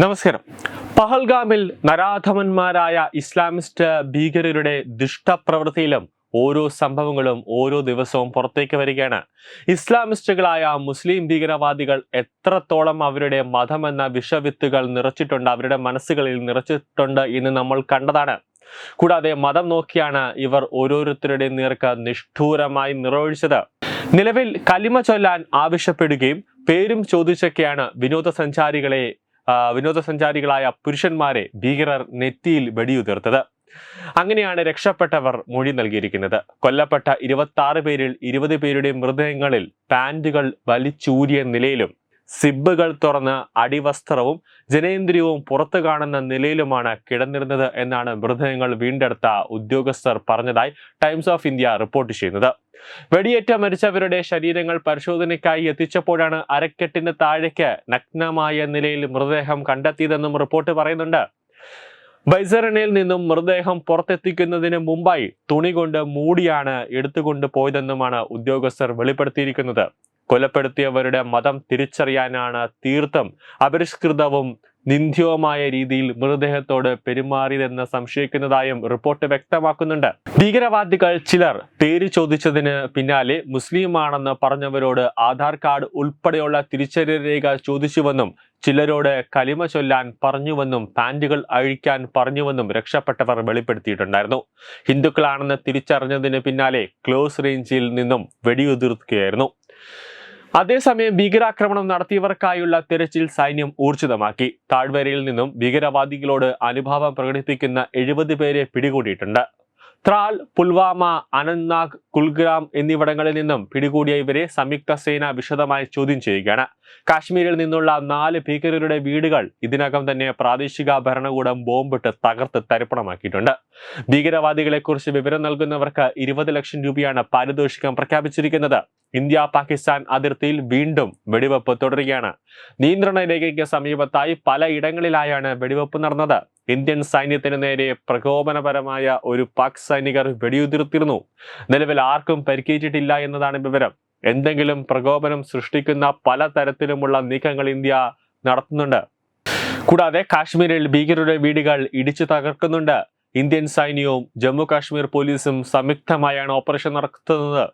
നമസ്കാരം. പഹൽഗാമിൽ നരാധമന്മാരായ ഇസ്ലാമിസ്റ്റ് ഭീകരരുടെ ദുഷ്ടപ്രവൃത്തിയിലും ഓരോ സംഭവങ്ങളും ഓരോ ദിവസവും പുറത്തേക്ക് വരികയാണ്. ഇസ്ലാമിസ്റ്റുകളായ മുസ്ലിം ഭീകരവാദികൾ എത്രത്തോളം അവരുടെ മതമെന്ന വിഷവിത്തുകൾ നിറച്ചിട്ടുണ്ട് അവരുടെ മനസ്സുകളിൽ നിറച്ചിട്ടുണ്ട് എന്ന് നമ്മൾ കണ്ടതാണ്. കൂടാതെ മതം നോക്കിയാണ് ഇവർ ഓരോരുത്തരുടെ നേർക്ക് നിഷ്ഠൂരമായി നിറവൊഴിച്ചത്. നിലവിൽ കലിമ ചൊല്ലാൻ ആവശ്യപ്പെടുകയും പേരും ചോദിച്ചൊക്കെയാണ് വിനോദസഞ്ചാരികളെ വിനോദസഞ്ചാരികളായ പുരുഷന്മാരെ ഭീകരർ നെറ്റിയിൽ വെടിയുതിർത്തത്. അങ്ങനെയാണ് രക്ഷപ്പെട്ടവർ മൊഴി നൽകിയിരിക്കുന്നത്. കൊല്ലപ്പെട്ട ഇരുപത്തി പേരിൽ ഇരുപത് പേരുടെ മൃതദേഹങ്ങളിൽ പാന്റുകൾ വലിച്ചൂരിയ നിലയിലും സിബുകൾ തുറന്ന് അടിവസ്ത്രവും ജനേന്ദ്രിയവും പുറത്തു കാണുന്ന നിലയിലുമാണ് കിടന്നിരുന്നത് എന്നാണ് മൃതദേഹങ്ങൾ വീണ്ടെടുത്ത ഉദ്യോഗസ്ഥർ പറഞ്ഞതായി ടൈംസ് ഓഫ് ഇന്ത്യ റിപ്പോർട്ട് ചെയ്യുന്നത്. വെടിയേറ്റ മരിച്ചവരുടെ ശരീരങ്ങൾ പരിശോധനയ്ക്കായി എത്തിച്ചപ്പോഴാണ് അരക്കെട്ടിന് താഴേക്ക് നഗ്നമായ നിലയിൽ മൃതദേഹം കണ്ടെത്തിയതെന്നും റിപ്പോർട്ട് പറയുന്നുണ്ട്. ബൈസറിനിൽ നിന്നും മൃതദേഹം പുറത്തെത്തിക്കുന്നതിന് മുമ്പായി തുണി കൊണ്ട് മൂടിയാണ് എടുത്തുകൊണ്ട് പോയതെന്നുമാണ് ഉദ്യോഗസ്ഥർ വെളിപ്പെടുത്തിയിരിക്കുന്നത്. കൊലപ്പെടുത്തിയവരുടെ മതം തിരിച്ചറിയാനാണ് തീർത്ഥം. അപരിഷ്കൃതവും നിന്ദ്യവുമായ രീതിയിൽ മൃതദേഹത്തോട് പെരുമാറിയതെന്ന് സംശയിക്കുന്നതായും റിപ്പോർട്ട് വ്യക്തമാക്കുന്നുണ്ട്. ഭീകരവാദികൾ ചിലർ പേര് ചോദിച്ചതിന് പിന്നാലെ മുസ്ലിമാണെന്ന് പറഞ്ഞവരോട് ആധാർ കാർഡ് ഉൾപ്പെടെയുള്ള തിരിച്ചറിയൽ രേഖ ചോദിച്ചുവെന്നും ചിലരോട് കലിമ ചൊല്ലാൻ പറഞ്ഞുവെന്നും പാന്റുകൾ അഴിക്കാൻ പറഞ്ഞുവെന്നും രക്ഷപ്പെട്ടവർ വെളിപ്പെടുത്തിയിട്ടുണ്ടായിരുന്നു. ഹിന്ദുക്കളാണെന്ന് തിരിച്ചറിഞ്ഞതിന് പിന്നാലെ ക്ലോസ് റേഞ്ചിൽ നിന്നും വെടിയുതിർക്കുകയായിരുന്നു. അതേസമയം ഭീകരാക്രമണം നടത്തിയവർക്കായുള്ള തിരച്ചിൽ സൈന്യം ഊർജിതമാക്കി. താഴ്വരയിൽ നിന്നും ഭീകരവാദികളോട് അനുഭാവം പ്രകടിപ്പിക്കുന്ന എഴുപത് പേരെ പിടികൂടിയിട്ടുണ്ട്. ത്രാൽ പുൽവാമ അനന്ത്നാഗ് കുൽഗ്രാം എന്നിവിടങ്ങളിൽ നിന്നും പിടികൂടിയ ഇവരെ സംയുക്ത സേന വിശദമായി ചോദ്യം ചെയ്യുകയാണ്. കാശ്മീരിൽ നിന്നുള്ള നാല് ഭീകരരുടെ വീടുകൾ ഇതിനകം തന്നെ പ്രാദേശിക ഭരണകൂടം ബോംബിട്ട് തകർത്ത് തരിപ്പണമാക്കിയിട്ടുണ്ട്. ഭീകരവാദികളെക്കുറിച്ച് വിവരം നൽകുന്നവർക്ക് ഇരുപത് ലക്ഷം രൂപയാണ് പാരിതോഷികം പ്രഖ്യാപിച്ചിരിക്കുന്നത്. ഇന്ത്യ പാകിസ്ഥാൻ അതിർത്തിയിൽ വീണ്ടും വെടിവെപ്പ് തുടരുകയാണ്. നിയന്ത്രണ രേഖയ്ക്ക് സമീപത്തായി പലയിടങ്ങളിലായാണ് വെടിവെപ്പ് നടന്നത്. ഇന്ത്യൻ സൈന്യത്തിന് നേരെ പ്രകോപനപരമായ ഒരു പാക് സൈനികർ വെടിയുതിർത്തിരുന്നു. നിലവിൽ ആർക്കും പരിക്കേറ്റിട്ടില്ല എന്നതാണ് വിവരം. എന്തെങ്കിലും പ്രകോപനം സൃഷ്ടിക്കുന്ന പല തരത്തിലുമുള്ള നീക്കങ്ങൾ ഇന്ത്യ നടത്തുന്നുണ്ട്. കൂടാതെ കാശ്മീരിൽ ഭീകരരുടെ വീടുകൾ ഇടിച്ചു തകർക്കുന്നുണ്ട്. ഇന്ത്യൻ സൈന്യവും ജമ്മു കാശ്മീർ പോലീസും സംയുക്തമായാണ് ഓപ്പറേഷൻ നടത്തുന്നത്.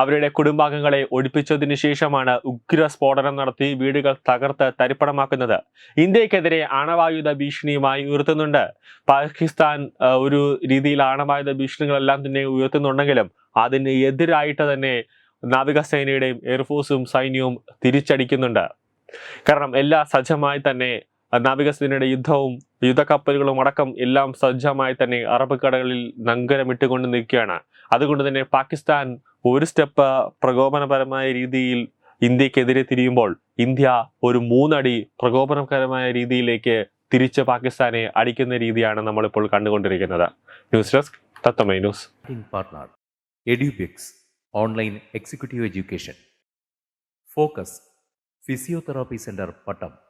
അവരുടെ കുടുംബാംഗങ്ങളെ ഒഴിപ്പിച്ചതിനു ശേഷമാണ് ഉഗ്ര സ്ഫോടനം നടത്തി വീടുകൾ തകർത്ത് തരിപ്പണമാക്കുന്നത്. ഇന്ത്യക്കെതിരെ ആണവായുധ ഭീഷണിയുമായി ഉയർത്തുന്നുണ്ട്. പാകിസ്ഥാൻ ഒരു രീതിയിൽ ആണവായുധ ഭീഷണികളെല്ലാം തന്നെ ഉയർത്തുന്നുണ്ടെങ്കിലും അതിന് എതിരായിട്ട് തന്നെ നാവികസേനയുടെയും എയർഫോഴ്സും സൈന്യവും തിരിച്ചടിക്കുന്നുണ്ട്. കാരണം എല്ലാ സജ്ജമായി തന്നെ നാവികസേനയുടെ യുദ്ധവും യുദ്ധക്കപ്പലുകളും അടക്കം എല്ലാം സജ്ജമായി തന്നെ അറബ് കടകളിൽ നങ്കരമിട്ടുകൊണ്ട് നിൽക്കുകയാണ്. അതുകൊണ്ട് തന്നെ പാകിസ്ഥാൻ ഒരു സ്റ്റെപ്പ് പ്രകോപനപരമായ രീതിയിൽ ഇന്ത്യക്കെതിരെ തിരിയുമ്പോൾ ഇന്ത്യ ഒരു മൂന്നടി പ്രകോപനകരമായ രീതിയിലേക്ക് തിരിച്ച് പാകിസ്ഥാനെ അടിക്കുന്ന രീതിയാണ് നമ്മളിപ്പോൾ കണ്ടുകൊണ്ടിരിക്കുന്നത്. News desk തത്തമൈ news. Online executive education focus physiotherapy education. Pattom